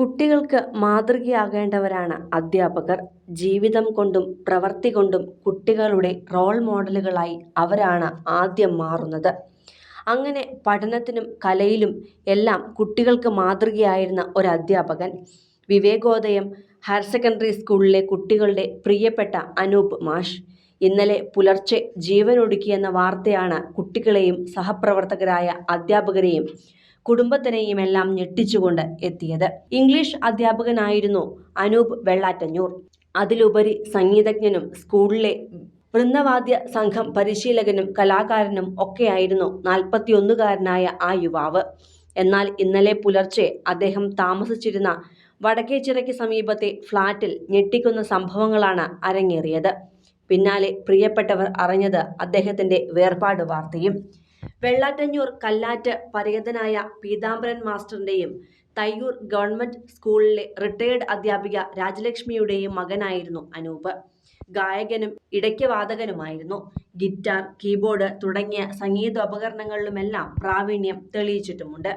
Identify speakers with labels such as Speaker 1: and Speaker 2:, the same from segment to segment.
Speaker 1: കുട്ടികൾക്ക് മാതൃകയാകേണ്ടവരാണ് അധ്യാപകർ. ജീവിതം കൊണ്ടും പ്രവൃത്തി കൊണ്ടും കുട്ടികളുടെ റോൾ മോഡലുകളായി അവരാണ് ആദ്യം മാറുന്നത്. അങ്ങനെ പഠനത്തിനും കലയിലും എല്ലാം കുട്ടികൾക്ക് മാതൃകയായിരുന്ന ഒരു അധ്യാപകൻ. വിവേകോദയം ഹയർ സെക്കൻഡറി സ്കൂളിലെ കുട്ടികളുടെ പ്രിയപ്പെട്ട അനൂപ് മാഷ്. ഇന്നലെ പുലർച്ചെ ജീവനൊടുക്കിയെന്ന വാർത്തയാണ് കുട്ടികളെയും സഹപ്രവർത്തകരായ അധ്യാപകരെയും കുടുംബത്തിനെയുമെല്ലാം ഞെട്ടിച്ചുകൊണ്ട് എത്തിയത്. ഇംഗ്ലീഷ് അധ്യാപകനായിരുന്നു അനൂപ് വെള്ളാറ്റഞ്ഞൂർ. അതിലുപരി സംഗീതജ്ഞനും സ്കൂളിലെ വൃന്ദവാദ്യ സംഘം പരിശീലകനും കലാകാരനും ഒക്കെയായിരുന്നു നാൽപ്പത്തിയൊന്നുകാരനായ ആ യുവാവ്. എന്നാൽ ഇന്നലെ പുലർച്ചെ അദ്ദേഹം താമസിച്ചിരുന്ന വടക്കേച്ചിറയ്ക്ക് സമീപത്തെ ഫ്ളാറ്റിൽ ഞെട്ടിക്കുന്ന സംഭവങ്ങളാണ് അരങ്ങേറിയത്. പിന്നാലെ പ്രിയപ്പെട്ടവർ അറിഞ്ഞത് അദ്ദേഹത്തിന്റെ വേർപാട് വാർത്തയും വെള്ളാറ്റഞ്ഞൂർ കല്ലാറ്റ് പരേതനായ പീതാംബരൻ മാസ്റ്ററിന്റെയും തയ്യൂർ ഗവൺമെന്റ് സ്കൂളിലെ റിട്ടയേർഡ് അധ്യാപിക രാജലക്ഷ്മിയുടെയും മകനായിരുന്നു അനൂപ്. ഗായകനും ഇടയ്ക്ക് വാദകനുമായിരുന്നു. ഗിറ്റാർ കീബോർഡ് തുടങ്ങിയ സംഗീതോപകരണങ്ങളിലുമെല്ലാം പ്രാവീണ്യം തെളിയിച്ചിട്ടുമുണ്ട്.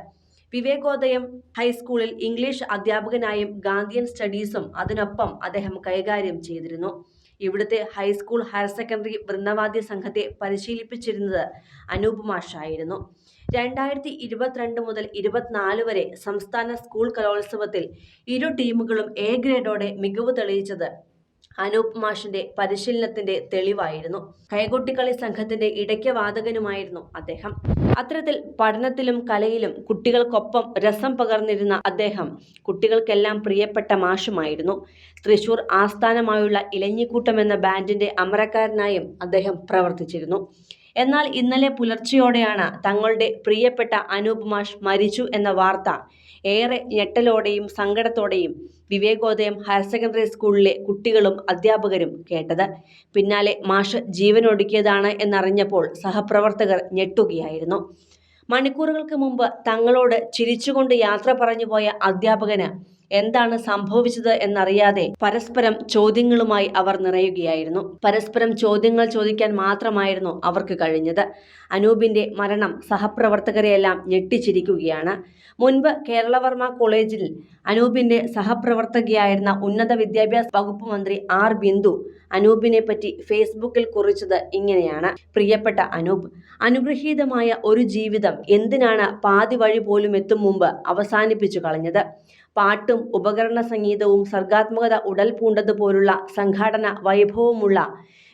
Speaker 1: വിവേകോദയം ഹൈസ്കൂളിൽ ഇംഗ്ലീഷ് അധ്യാപകനായും ഗാന്ധിയൻ സ്റ്റഡീസും അതിനൊപ്പം അദ്ദേഹം കൈകാര്യം ചെയ്തിരുന്നു. ഇവിടുത്തെ ഹൈസ്കൂൾ ഹയർ സെക്കൻഡറി വൃന്ദവാദ്യ സംഘത്തെ പരിശീലിപ്പിച്ചിരുന്നത് അനൂപ് മാഷായിരുന്നു. രണ്ടായിരത്തി ഇരുപത്തിരണ്ട് മുതൽ ഇരുപത്തിനാല് വരെ സംസ്ഥാന സ്കൂൾ കലോത്സവത്തിൽ ഇരു ടീമുകളും എ ഗ്രേഡോടെ മികവ് തെളിയിച്ചത് അനൂപ് മാഷിന്റെ പരിശീലനത്തിന്റെ തെളിവായിരുന്നു. കൈകൊട്ടിക്കളി സംഘത്തിന്റെ ഇടയ്ക്ക് വാദകനുമായിരുന്നു അദ്ദേഹം. അത്തരത്തിൽ പഠനത്തിലും കലയിലും കുട്ടികൾക്കൊപ്പം രസം പകർന്നിരുന്ന അദ്ദേഹം കുട്ടികൾക്കെല്ലാം പ്രിയപ്പെട്ട മാഷുമായിരുന്നു. തൃശൂർ ആസ്ഥാനമായുള്ള ഇലഞ്ഞിക്കൂട്ടം എന്ന ബാൻഡിന്റെ അമരക്കാരനായും അദ്ദേഹം പ്രവർത്തിച്ചിരുന്നു. എന്നാൽ ഇന്നലെ പുലർച്ചെയോടെയാണ് തങ്ങളുടെ പ്രിയപ്പെട്ട അനൂപ് മാഷ് മരിച്ചു എന്ന വാർത്ത ഏറെ ഞെട്ടലോടെയും സങ്കടത്തോടെയും വിവേകോദയം ഹയർ സെക്കൻഡറി സ്കൂളിലെ കുട്ടികളും അധ്യാപകരും കേട്ടത്. പിന്നാലെ മാഷ് ജീവനൊടുക്കിയതാണ് എന്നറിഞ്ഞപ്പോൾ സഹപ്രവർത്തകർ ഞെട്ടുകയായിരുന്നു. മണിക്കൂറുകൾക്ക് മുമ്പ് തങ്ങളോട് ചിരിച്ചുകൊണ്ട് യാത്ര പറഞ്ഞുപോയ അധ്യാപകന് എന്താണ് സംഭവിച്ചത് എന്നറിയാതെ പരസ്പരം ചോദ്യങ്ങളുമായി അവർ നിറയുകയായിരുന്നു. പരസ്പരം ചോദ്യങ്ങൾ ചോദിക്കാൻ മാത്രമായിരുന്നു അവർക്ക് കഴിഞ്ഞത്. അനൂപിന്റെ മരണം സഹപ്രവർത്തകരെയെല്ലാം ഞെട്ടിച്ചിരിക്കുകയാണ്. മുൻപ് കേരളവർമ്മ കോളേജിൽ അനൂപിന്റെ സഹപ്രവർത്തകയായിരുന്ന ഉന്നത വിദ്യാഭ്യാസ വകുപ്പ് മന്ത്രി ആർ ബിന്ദു അനൂപിനെ പറ്റി ഫേസ്ബുക്കിൽ കുറിച്ചത് ഇങ്ങനെയാണ്. പ്രിയപ്പെട്ട അനൂപ് അനുഗ്രഹീതമായ ഒരു ജീവിതം എന്തിനാണ് പാതി വഴി പോലും എത്തും മുമ്പ് അവസാനിപ്പിച്ചു കളഞ്ഞത്? പാട്ടും ഉപകരണ സംഗീതവും സർഗാത്മകത ഉടൽ പൂണ്ടതുപോലുള്ള സംഘാടന വൈഭവമുള്ള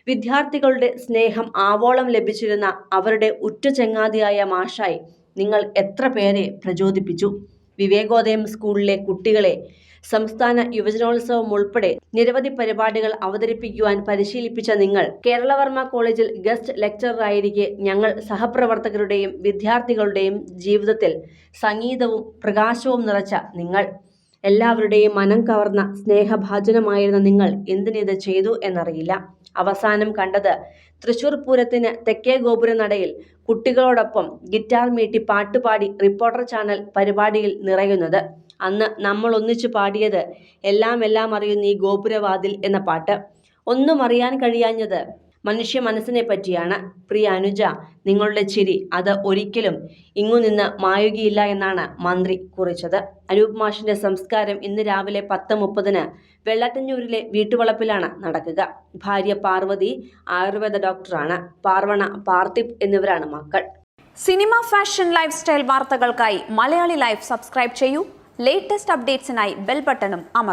Speaker 1: വിദ്യാർത്ഥികളുടെ സ്നേഹം ആവോളം ലഭിച്ചിരുന്ന അവരുടെ ഉറ്റ മാഷായി നിങ്ങൾ എത്ര പേരെ പ്രചോദിപ്പിച്ചു? വിവേകോദയം സ്കൂളിലെ കുട്ടികളെ സംസ്ഥാന യുവജനോത്സവം ഉൾപ്പെടെ നിരവധി പരിപാടികൾ അവതരിപ്പിക്കുവാൻ പരിശീലിപ്പിച്ച നിങ്ങൾ കേരളവർമ്മ കോളേജിൽ ഗസ്റ്റ് ലെക്ചറായിരിക്കെ ഞങ്ങൾ സഹപ്രവർത്തകരുടെയും വിദ്യാർത്ഥികളുടെയും ജീവിതത്തിൽ സംഗീതവും പ്രകാശവും നിറച്ച നിങ്ങൾ. എല്ലാവരുടെയും മനം കവർന്ന സ്നേഹഭാജനമായിരുന്ന നിങ്ങൾ എന്തിനിത് ചെയ്തു എന്നറിയില്ല. അവസാനം കണ്ടത് തൃശൂർ പൂരത്തിന് തെക്കേ ഗോപുര നടയിൽ കുട്ടികളോടൊപ്പം ഗിറ്റാർ മീട്ടി പാട്ടുപാടി റിപ്പോർട്ടർ ചാനൽ പരിപാടിയിൽ നിറയുന്നത്. അന്ന് നമ്മൾ ഒന്നിച്ചു പാടിയത് എല്ലാം എല്ലാം അറിയുന്ന ഈ ഗോപുരവാതിൽ എന്ന പാട്ട്. ഒന്നും അറിയാൻ കഴിയാഞ്ഞത് മനുഷ്യ മനസ്സിനെ പറ്റിയാണ്. പ്രിയ അനുജ നിങ്ങളുടെ ചിരി അത് ഒരിക്കലും ഇങ്ങു നിന്ന് മായുകയില്ല എന്നാണ് മന്ത്രി കുറിച്ചത്. അനൂപ് മാഷിന്റെ സംസ്കാരം ഇന്ന് രാവിലെ പത്ത് മുപ്പതിന് വെള്ളാറ്റഞ്ഞൂരിലെ വീട്ടുവളപ്പിലാണ് നടക്കുക. ഭാര്യ പാർവതി ആയുർവേദ ഡോക്ടറാണ്. പാർവണ പാർത്തിപ് എന്നിവരാണ് മക്കൾ.
Speaker 2: സിനിമ ഫാഷൻ ലൈഫ് സ്റ്റൈൽ വാർത്തകൾക്കായി മലയാളി ലൈഫ് സബ്സ്ക്രൈബ് ചെയ്യൂ. ലേറ്റസ്റ്റ് അപ്ഡേറ്റ്സിനായി ബെൽ ബട്ടണും അമർ